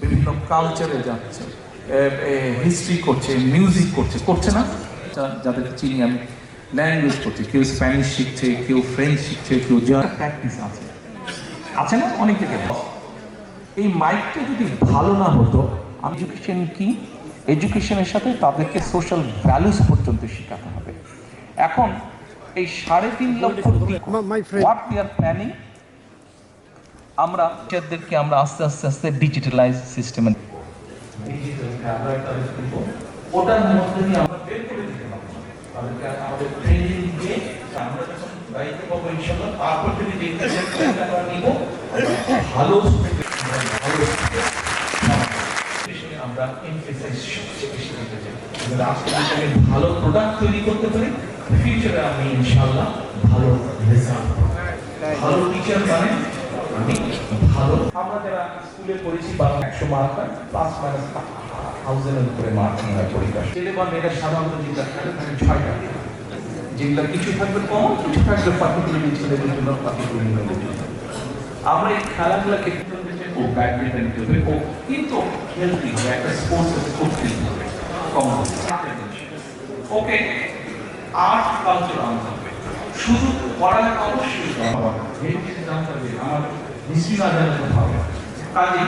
বিভিন্ন কালচারে যাচ্ছে হিস্ট্রি করছে মিউজিক করছে করছে না? যা- যাদের চিনি আমি ল্যাঙ্গুয়েজ করছে, কেউ স্প্যানিশ শিখছে, কেউ ফ্রেঞ্চ শিখছে, কেউ প্র্যাকটিস আছে। আছে না? অনেক থেকে এই মাইকটা যদি ভালো না হতো এডুকেশন কি? এডুকেশনের সাথে তাদেরকে সোশ্যাল ভ্যালুস পর্যন্ত শেখাতে হবে। এখন এই সাড়ে তিন লক্ষ হোয়াট উই আর প্ল্যানিং আমরা টিচারদেরকে আমরা আস্তে আস্তে আস্তে ডিজিটালাইজ সিস্টেমে ওটার মধ্যে দিয়ে আমরা বের করে দিতে পারব আমাদের ট্রেনিং দিয়ে আমরা যখন দায়িত্ব পাবো ইনশাল্লাহ তারপর যদি দেখতে নিব। ভালো প্রোডাক্ট তৈরি করতে পারি। ফিউচারে আমি ইনশাল্লাহ ভালো রেজাল্ট ভালো টিচার মানে আমি ভালো। আমরা যারা স্কুলে পড়েছি বা একশো মার্ক প্লাস মাইনাস থাউজেন্ডের উপরে মার্কিং হয় পরীক্ষা ছেলে বা মেয়েরা সাধারণত যেটা থাকে ছয়টা। যেগুলো কিছু থাকবে কম কিছু থাকবে পার্টিকুলারলি ছেলেদের জন্য পার্টিকুলারলি আমরা এই খেলাধুলাকে ও ব্যাডমিন্টন খেলবে ও কিন্তু হেলদি হবে একটা স্পোর্টস করতেই হবে। কম ওকে আর্ট কালচার আনতে হবে। শুধু পড়ালেখা অবশ্যই হবে। আমার না জানলে হবে কাজে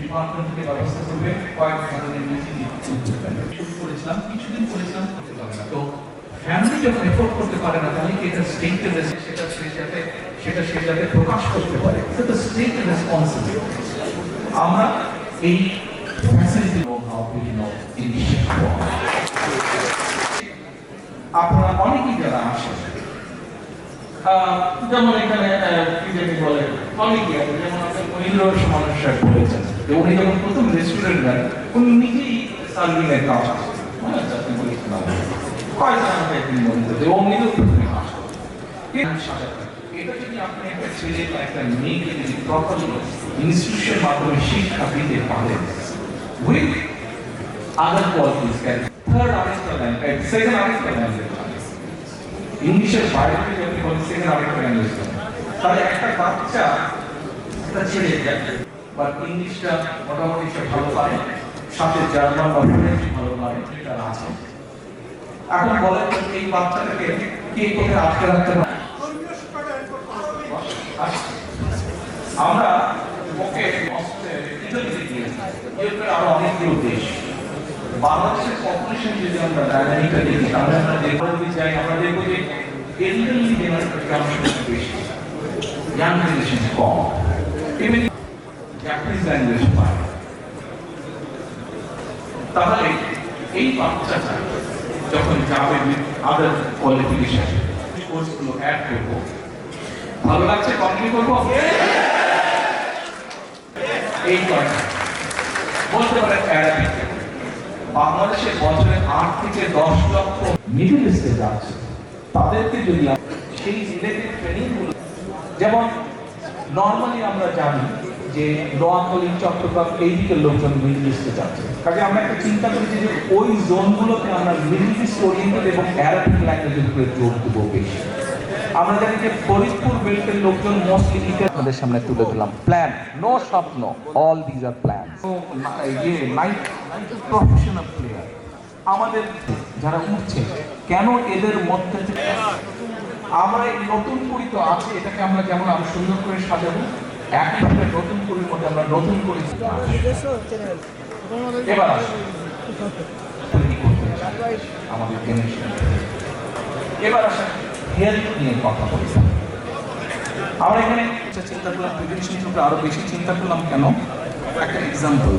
ডিপার্টমেন্ট থেকে ব্যবস্থা করবে কয়েক ধরনের মিটিং শুরু করেছিলাম কিছুদিন করেছিলাম তো ফ্যামিলি যখন এফোর্ড করতে পারে না তাহলে কি এটা স্টেটের সেটা সে যাতে সেটা সে যাতে প্রকাশ করতে পারে? এটা তো স্টেটের রেসপন্সিবিলিটি আমরা এই ফ্যাসিলিটি আপনারা অনেকেই যারা আসেন যেমন এখানে বিজেপি বলে যেমন বলেছেন উনি যখন প্রথম রেস্টুরেন্ট দেন উনি নিজেই সার্ভিং কাজ। হ্যাঁ, হবে। এটা আপনি একটা মেয়েকে ইনস্টিটিউশন শিক্ষা দিতে পারেন থার্ড আরেকটা ল্যাঙ্গুয়েজ সেকেন্ড আরেকটা ল্যাঙ্গুয়েজ ইংলিশের বাইরে আপনি বলেন সেকেন্ড আরেকটা ল্যাঙ্গুয়েজ তাহলে একটা বাচ্চা একটা ছেলে বাট ইংলিশটা মোটামুটি সে ভালো পারে। সাথে জার্মান বা ফ্রেঞ্চ ভালো পারে তারা আছে। এখন বলেন এই বাচ্চাটাকে কে কোথায় আটকে রাখতে পারে। আমরা ওকে গিয়েছি ইউরোপের আরও অনেকগুলো দেশ বাংলাদেশের পপুলেশন যদি আমরা ডায়নামিকটা দেখি, তাহলে আমরা দেখব যদি যাই, আমরা দেখব যে এলিডারলি জেনারেশন বেশি। ইয়াং জেনারেশন কম। ইভেন জাপানিজ ল্যাঙ্গুয়েজ পায় তাহলে এই বাচ্চাটা যখন যাবে আদার কোয়ালিফিকেশন কোর্সগুলো অ্যাড করব। ভালো লাগছে? কন্টিনিউ করব? এই কথা বলতে পারেন অ্যারাবিক বাংলাদেশে বছরে আট থেকে দশ লক্ষ মিডল ইস্টে যাচ্ছে। তাদেরকে যদি সেই রিলেটেড ট্রেনিংগুলো যেমন নর্মালি আমরা জানি যে নোয়াখালী চট্টগ্রাম এই দিকের লোকজন মিডল ইস্টে যাচ্ছে। কাজে আমরা একটা চিন্তা করেছি যে ওই জোনগুলোতে আমরা মিডল ইস্ট ওরিয়েন্টেড এবং অ্যারাবিক ল্যাঙ্গুয়েজের উপরে জোর দেবো বেশি। আমরা জানি যে ফরিদপুর বেল্টের লোকজন মোস্টলি আমাদের সামনে তুলে দিলাম প্ল্যান নো স্বপ্ন অল দিজ আর প্ল্যান ইয়ে নাইট প্রফেশনাল প্লেয়ার আমাদের যারা উঠছে কেন এদের মধ্যে আমরা এই নতুন করি তো আছে এটাকে আমরা যেমন আরও সুন্দর করে সাজাবো একইভাবে নতুন করির মধ্যে আমরা নতুন করি। এবার আমাদের জেনারেশন এবার আসেন। হেলথ নিয়ে কথা বলি আমরা এখানে চিন্তা করলাম প্রিভেনশন সম্পর্কে আরও বেশি চিন্তা করলাম কেন? একটা এক্সাম্পল